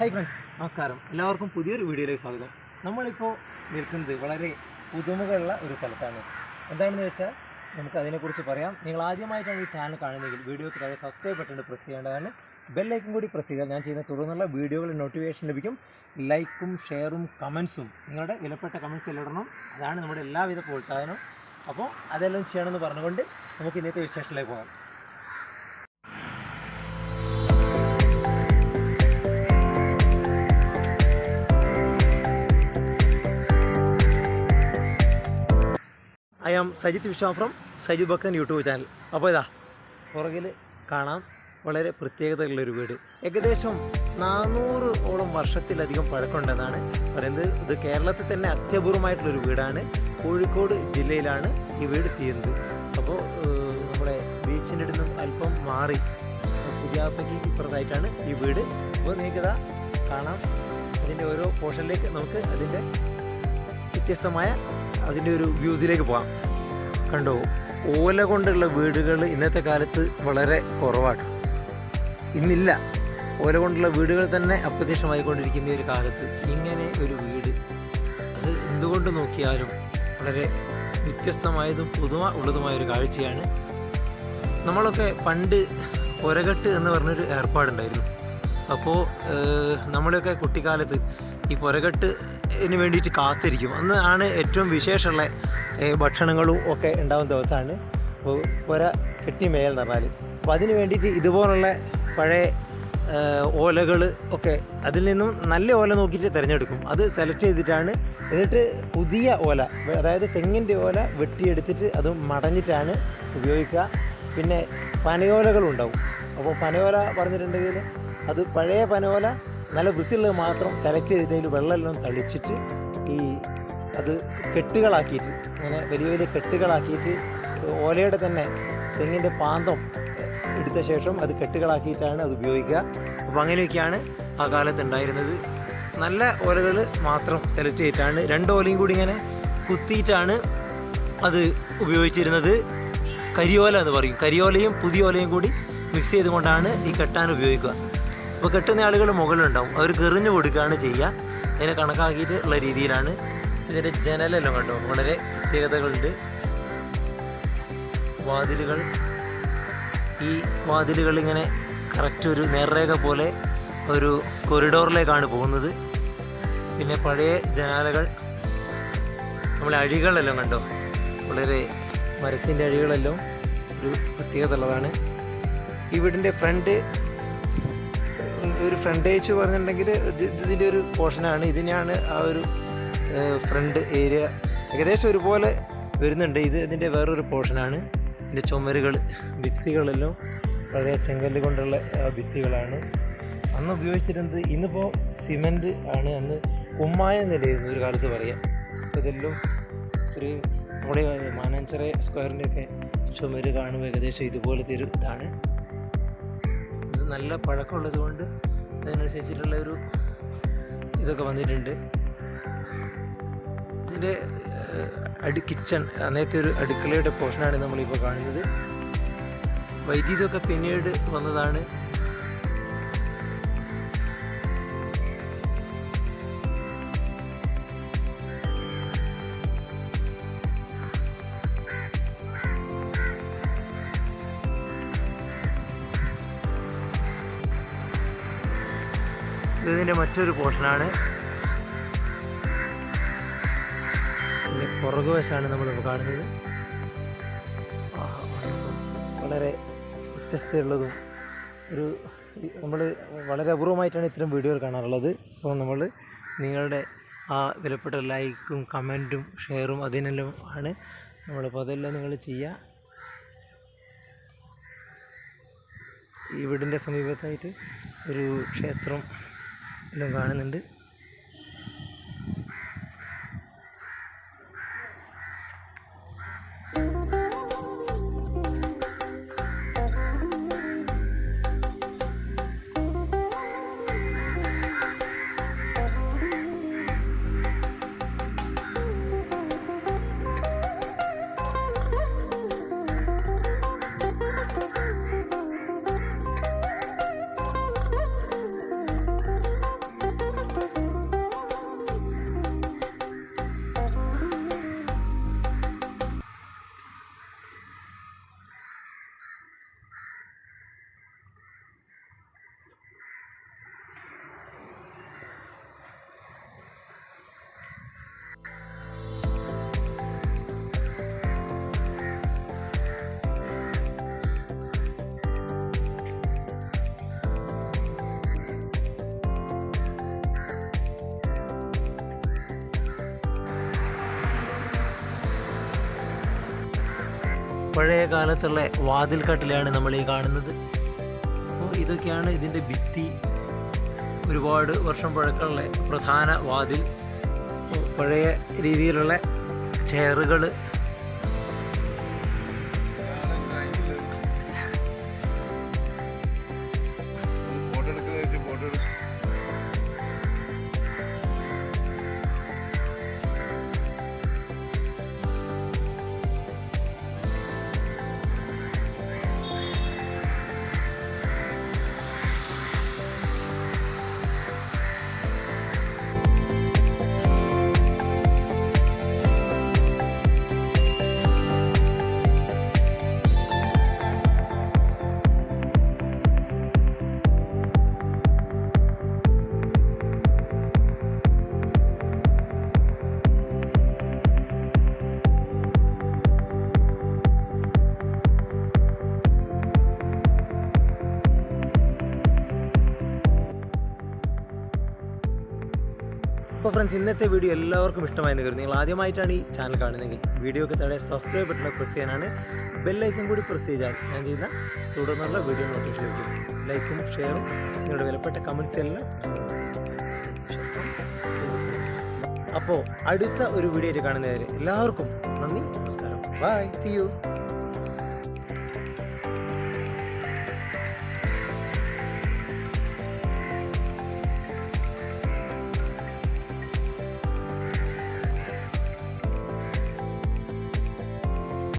Hi friends നമസ്കാരം. എല്ലാവർക്കും പുതിയൊരു വീഡിയോയിലേക്ക് സ്വാഗതം. നമ്മളിപ്പോൾ നിൽക്കുന്നത് വളരെ പുതുമകളുള്ള ഒരു സ്ഥലത്താണ്. എന്താണെന്ന് വെച്ചാൽ നമുക്ക് അതിനെക്കുറിച്ച് പറയാം. നിങ്ങൾ ആദ്യമായിട്ടാണ് ഈ ചാനൽ കാണുന്നതെങ്കിൽ വീഡിയോക്ക് താഴെ സബ്സ്ക്രൈബ് ബട്ടൺ പ്രസ് ചെയ്യേണ്ടതാണ്. ബെല്ലൈക്കും കൂടി പ്രസ് ചെയ്താൽ ഞാൻ ചെയ്യുന്ന തുടർന്നുള്ള വീഡിയോകൾ നോട്ടിഫിക്കേഷൻ ലഭിക്കും. ലൈക്കും ഷെയറും കമൻസും നിങ്ങളുടെ വിലപ്പെട്ട കമൻസ് ഇടണം. അതാണ് നമ്മുടെ എല്ലാവിധ പ്രോത്സാഹനവും. അപ്പോൾ അതെല്ലാം ചെയ്യണമെന്ന് പറഞ്ഞുകൊണ്ട് നമുക്ക് ഇന്നത്തെ വിശേഷത്തിലേക്ക് പോകാം. I am Sajith Viswam from Sajith Bakkan YouTube channel. അപ്പോൾ ഇതാ പുറകിൽ കാണാം. വളരെ പ്രത്യേകതയുള്ളൊരു വീട്. ഏകദേശം നാനൂറ് ഓളം വർഷത്തിലധികം പഴക്കമുണ്ടെന്നാണ് പറയുന്നത്. ഇത് കേരളത്തിൽ തന്നെ അത്യപൂർവമായിട്ടുള്ളൊരു വീടാണ്. കോഴിക്കോട് ജില്ലയിലാണ് ഈ വീട് ചെയ്യുന്നത് അപ്പോൾ നമ്മുടെ ബീച്ചിന്റെ അടുത്ത് അല്പം മാറി പുതിയാപ്പയ്ക്ക് ഇപ്പുറത്തായിട്ടാണ് ഈ വീട്. അപ്പോൾ നിങ്ങൾക്കിതാ കാണാം. അതിന്റെ ഓരോ പോർഷനിലേക്ക് നമുക്ക് അതിന്റെ വ്യത്യസ്തമായ അതിന്റെ ഒരു വ്യൂസിലേക്ക് പോകാം കണ്ടോ ഓല കൊണ്ടുള്ള വീടുകൾ ഇന്നത്തെ കാലത്ത് വളരെ കുറവാണ്. ഇന്നില്ല. ഓല കൊണ്ടുള്ള വീടുകൾ തന്നെ അപ്രത്യക്ഷമായിക്കൊണ്ടിരിക്കുന്ന കൊണ്ടിരിക്കുന്ന ഒരു കാലത്ത് ഇങ്ങനെ ഒരു വീട്. അത് എന്തുകൊണ്ട് നോക്കിയാലും വളരെ വ്യത്യസ്തമായതും പുതുമ ഉള്ളതുമായ ഒരു കാഴ്ചയാണ്. നമ്മളൊക്കെ പണ്ട് ഒരകെട്ട് എന്ന് പറഞ്ഞൊരു ഏർപ്പാടുണ്ടായിരുന്നു. അപ്പോൾ നമ്മളൊക്കെ കുട്ടിക്കാലത്ത് ഈ പുരകെട്ടിന് വേണ്ടിയിട്ട് കാത്തിരിക്കും. അന്ന് ആണ് ഏറ്റവും വിശേഷമുള്ള ഭക്ഷണങ്ങളും ഒക്കെ ഉണ്ടാകുന്ന ദിവസമാണ്. പുര കെട്ടി മേൽ എന്ന് പറഞ്ഞാൽ അപ്പോൾ അതിന് വേണ്ടിയിട്ട് ഇതുപോലുള്ള പഴയ ഓലകൾ ഒക്കെ അതിൽ നിന്നും നല്ല ഓല നോക്കിയിട്ട് തിരഞ്ഞെടുക്കും. അത് സെലക്ട് ചെയ്തിട്ടാണ് എന്നിട്ട് പുതിയ ഓല അതായത് തെങ്ങിന്റെ ഓല വെട്ടിയെടുത്തിട്ട് അത് മടഞ്ഞിട്ടാണ് ഉപയോഗിക്കുക. പിന്നെ പനയോലകളുണ്ടാവും. അപ്പോൾ പനയോല പറഞ്ഞിട്ടുണ്ടെങ്കിൽ അത് പഴയ പനയോല നല്ല വൃത്തിയുള്ളത് മാത്രം സെലക്ട് ചെയ്തിട്ട് അതിൽ വെള്ളമെല്ലാം തളിച്ചിട്ട് ഈ അത് കെട്ടുകളാക്കിയിട്ട് അങ്ങനെ വലിയ വലിയ കെട്ടുകളാക്കിയിട്ട് ഓലയുടെ തന്നെ തെങ്ങിന്റെ പാന്തം എടുത്ത ശേഷം അത് കെട്ടുകളാക്കിയിട്ടാണ് അത് ഉപയോഗിക്കുക. അപ്പോൾ അങ്ങനെയൊക്കെയാണ് ആ കാലത്ത് ഉണ്ടായിരുന്നത്. നല്ല ഓലകൾ മാത്രം സെലക്ട് ചെയ്തിട്ടാണ് രണ്ട് ഓലയും കൂടി ഇങ്ങനെ കുത്തിയിട്ടാണ് അത് ഉപയോഗിച്ചിരുന്നത്. കരിയോല എന്ന് പറയും. കരിയോലയും പുതിയ ഓലയും കൂടി മിക്സ് ചെയ്തുകൊണ്ടാണ് ഈ കെട്ടാൻ ഉപയോഗിക്കുക. അപ്പോൾ കെട്ടുന്ന ആളുകൾ മുകളിലുണ്ടാവും. അവർ കെറിഞ്ഞു കൊടുക്കുകയാണ് ചെയ്യുക. അതിനെ കണക്കാക്കിയിട്ട് ഉള്ള രീതിയിലാണ് ഇതിന്റെ ജനലെല്ലാം കണ്ടു? വളരെ പ്രത്യേകതകളുണ്ട് വാതിലുകൾ. ഈ വാതിലുകൾ ഇങ്ങനെ കറക്റ്റ് ഒരു നേർരേഖ പോലെ ഒരു കൊറിഡോറിലേക്കാണ് പോകുന്നത്. പിന്നെ പഴയ ജനാലകൾ. നമ്മളെ അഴികളെല്ലാം കണ്ടോ? വളരെ മരത്തിന്റെ അഴികളെല്ലാം ഒരു പ്രത്യേകത ഉള്ളതാണ്. ഈ വീടിന്റെ ഫ്രണ്ട് ഒരു ഫ്രണ്ടേജ് പറഞ്ഞിട്ടുണ്ടെങ്കിൽ ഇത് ഇതിന്റെ ഒരു പോർഷനാണ് ഇതിനെയാണ് ആ ഒരു ഫ്രണ്ട് ഏരിയ ഏകദേശം ഒരുപോലെ വരുന്നുണ്ട്. ഇത് ഇതിന്റെ വേറൊരു പോർഷനാണ് ഇതിന്റെ ചുമരുകൾ ഭിത്തികളെല്ലാം പഴയ ചെങ്കല്ല് കൊണ്ടുള്ള ഭിത്തികളാണ്. അന്ന് ഉപയോഗിച്ചിരുന്നത് ഇന്നിപ്പോൾ സിമന്റ് ആണ്. അന്ന് കുമ്മായ നിലയായിരുന്നു ഒരു കാലത്ത് പറയാം. അപ്പോൾ ഇതെല്ലാം ഒരു നമ്മുടെ മാനാഞ്ചിറ സ്ക്വയറിന്റെ ഒക്കെ ചുമര് കാണുമ്പോൾ ഏകദേശം ഇതുപോലത്തെ ഒരു ഇതാണ്. ഇത് നല്ല പഴക്കമുള്ളത് കൊണ്ട് അതിനനുസരിച്ചിട്ടുള്ള ഒരു ഇതൊക്കെ വന്നിട്ടുണ്ട്. ഇതിന്റെ അടി കിച്ചൺ അന്നത്തെ ഒരു അടുക്കളയുടെ പോർഷനാണ് നമ്മളിപ്പോൾ കാണുന്നത്. വൈദ്യുതിയൊക്കെ പിന്നീട് വന്നതാണ്. ഇതിന്റെ മറ്റൊരു പോർഷനാണ്. പിന്നെ പുറകുവശമാണ് നമ്മൾ കാണുന്നത്. വളരെ വ്യത്യസ്തയുള്ളതും ഒരു നമ്മൾ വളരെ അപൂർവമായിട്ടാണ് ഇത്തരം വീഡിയോകൾ കാണാറുള്ളത്. അപ്പോൾ നമ്മൾ നിങ്ങളുടെ ആ വിലപ്പെട്ട ലൈക്കും കമന്റും ഷെയറും അതിനെല്ലാം ആണ് നമ്മളിപ്പോൾ അതെല്ലാം നിങ്ങൾ ചെയ്യുക ഈ വീടിന്റെ സമീപത്തായിട്ട് ഒരു ക്ഷേത്രം എല്ലാം കാണുന്നുണ്ട്. പഴയ കാലത്തുള്ള വാതിൽക്കാട്ടിലാണ് നമ്മൾ ഈ കാണുന്നത്. അപ്പോൾ ഇതൊക്കെയാണ് ഇതിന്റെ ഭിത്തി. ഒരുപാട് വർഷം പഴക്കമുള്ള പ്രധാന വാതിൽ. പഴയ രീതിയിലുള്ള ചെയറുകൾ അപ്പോൾ ഫ്രണ്ട്സ് ഇന്നത്തെ വീഡിയോ എല്ലാവർക്കും ഇഷ്ടമായെന്ന് കരുതി നിങ്ങൾ ആദ്യമായിട്ടാണ് ഈ ചാനൽ കാണുന്നതെങ്കിൽ വീഡിയോക്ക് താഴെ സബ്സ്ക്രൈബ് ബട്ടൺ പ്രസ് ചെയ്യാനാണ്. ബെല്ലൈക്കും കൂടി പ്രസ് ചെയ്താൽ ഞാൻ ചെയ്യുന്ന തുടർന്നുള്ള വീഡിയോ നോട്ടിഫിക്കേഷൻ ലഭിക്കും ലൈക്കും ഷെയറും നിങ്ങളുടെ വിലപ്പെട്ട കമൻസ് എല്ലാം അപ്പോൾ അടുത്ത ഒരു വീഡിയോ കാണുന്നവരെ എല്ലാവർക്കും നന്ദി നമസ്കാരം. By C U